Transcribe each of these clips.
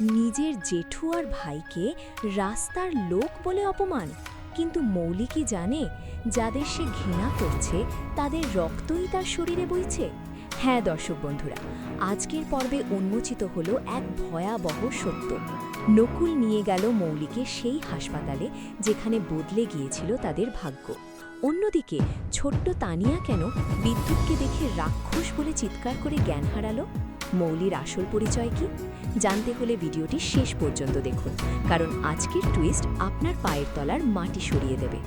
নিজের জেঠু আর ভাইকে রাস্তার লোক বলে অপমান। কিন্তু মৌলি কি জানে, যাদের সে ঘৃণা করছে, তাদের রক্তই তার শরীরে বইছে। হ্যাঁ দর্শক বন্ধুরা, আজকের পর্বে উন্মোচিত হলো এক ভয়াবহ সত্য। নকুল নিয়ে গেল মৌলিকে সেই হাসপাতালে, যেখানে বদলে গিয়েছিল তাদের ভাগ্য। অন্যদিকে, ছোট্ট তানিয়া কেন বিদ্যুৎকে দেখে রাক্ষস বলে চিৎকার করে জ্ঞান হারালো? মৌলির আসল পরিচয় কি? জানতে হলে ভিডিওটি শেষ পর্যন্ত দেখুন, কারণ আজকের টুইস্ট আপনার পায়ের তলার মাটি সরিয়ে দেবে।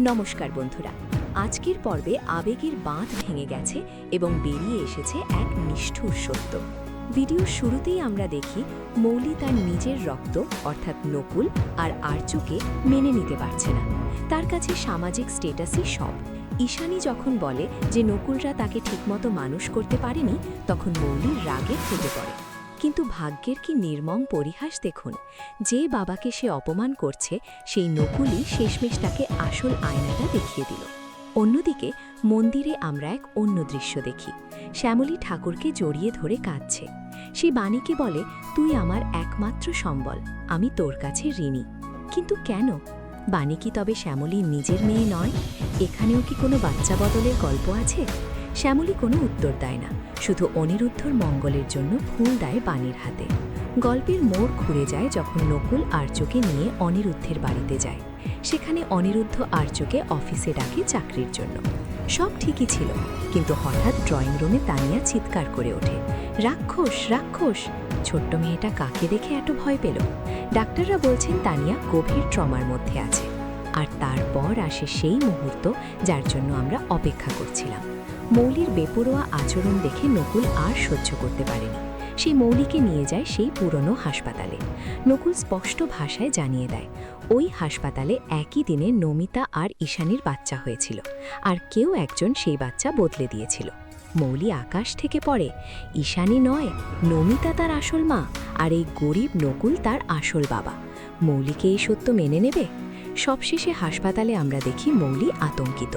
নমস্কার বন্ধুরা, আজকের পর্বে আবেগের বাঁধ ভেঙে গেছে এবং বেরিয়ে এসেছে এক নিষ্ঠুর সত্য। ভিডিওর শুরুতেই আমরা দেখি মৌলি তার নিজের রক্ত, অর্থাৎ নকুল, আর আর্যকে মেনে নিতে পারছে না। তার কাছে সামাজিক স্টেটাসই সব ঈশানী যখন বলে যে নকুলরা তাকে ঠিকমতো মানুষ করতে পারেনি, তখন মৌলির রাগে ফেটে পড়ে। কিন্তু ভাগ্যের কি নির্মম পরিহাস দেখুন, যে বাবাকে সে অপমান করছে, সেই নকুলই শেষমেশ তাকে আসল আয়নাটা দেখিয়ে দিল। অন্যদিকে মন্দিরে আমরা এক অন্য দৃশ্য দেখি। শ্যামলী ঠাকুরকে জড়িয়ে ধরে কাঁদছে। সে বাণীকে বলে, তুই আমার একমাত্র সম্বল, আমি তোর কাছে ঋণী। কিন্তু কেন? বাণী কি তবে শ্যামলী নিজের মেয়ে নয়? এখানেও কি কোনো বাচ্চা বদলের গল্প আছে? শ্যামলী কোনো উত্তর দেয় না, শুধু অনিরুদ্ধর মঙ্গলের জন্য ফুল দেয় বাণীর হাতে। গল্পের মোড় ঘুরে যায় যখন নকুল আর্যকে নিয়ে অনিরুদ্ধের বাড়িতে যায়। সেখানে অনিরুদ্ধ আর্যকে অফিসে ডাকে চাকরির জন্য। সব ঠিকই ছিল, কিন্তু হঠাৎ ড্রয়িং রুমে তানিয়া চিৎকার করে ওঠে। রাক্ষস রাক্ষস! ছোট্ট মেয়েটা কাকে দেখে এত ভয় পেল? ডাক্তাররা বলছেন তানিয়া গভীর ট্রমার মধ্যে আছে। আর তারপর আসে সেই মুহূর্ত যার জন্য আমরা অপেক্ষা করছিলাম। মৌলির বেপরোয়া আচরণ দেখে নকুল আর সহ্য করতে পারেনি। সেই মৌলিকে নিয়ে যায় সেই পুরনো হাসপাতালে। নকুল স্পষ্ট ভাষায় জানিয়ে দেয়, ওই হাসপাতালে একই দিনে নমিতা আর ঈশানীর বাচ্চা হয়েছিল, আর কেউ একজন সেই বাচ্চা বদলে দিয়েছিল। মৌলি আকাশ থেকে পড়ে, ঈশানী নয়, নমিতা তার আসল মা, আর এই গরিব নকুল তার আসল বাবা। মৌলিকে এই সত্য মেনে নেবে? সবশেষে হাসপাতালে আমরা দেখি মৌলি আতঙ্কিত।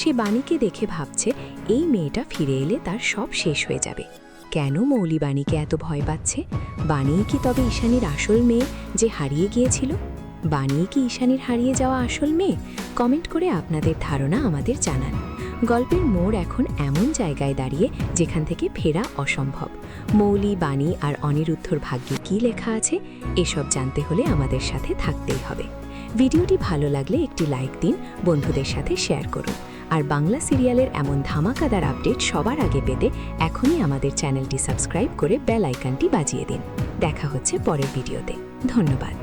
সে বাণীকে দেখে ভাবছে, এই মেয়েটা ফিরে এলে তার সব শেষ হয়ে যাবে। কেন মৌলি বাণীকে এত ভয় পাচ্ছে? বাণী কি তবে ঈশানীর আসল মেয়ে যে হারিয়ে গিয়েছিল? বাণী কি ঈশানীর হারিয়ে যাওয়া আসল মেয়ে? কমেন্ট করে আপনাদের ধারণা আমাদের জানান। গল্পের মোড় এখন এমন জায়গায় দাঁড়িয়ে যেখান থেকে ফেরা অসম্ভব। মৌলি, বাণী আর অনিরুদ্ধর ভাগ্যে কী লেখা আছে, এসব জানতে হলে আমাদের সাথে থাকতেই হবে। ভিডিওটি ভালো লাগলে একটি লাইক দিন, বন্ধুদের সাথে শেয়ার করুন। আর বাংলা সিরিয়ালের এমন ধামাকাদার আপডেট সবার আগে পেতে এখনই আমাদের চ্যানেলটি সাবস্ক্রাইব করে বেল আইকনটি বাজিয়ে দিন। দেখা হচ্ছে পরের ভিডিওতে। ধন্যবাদ।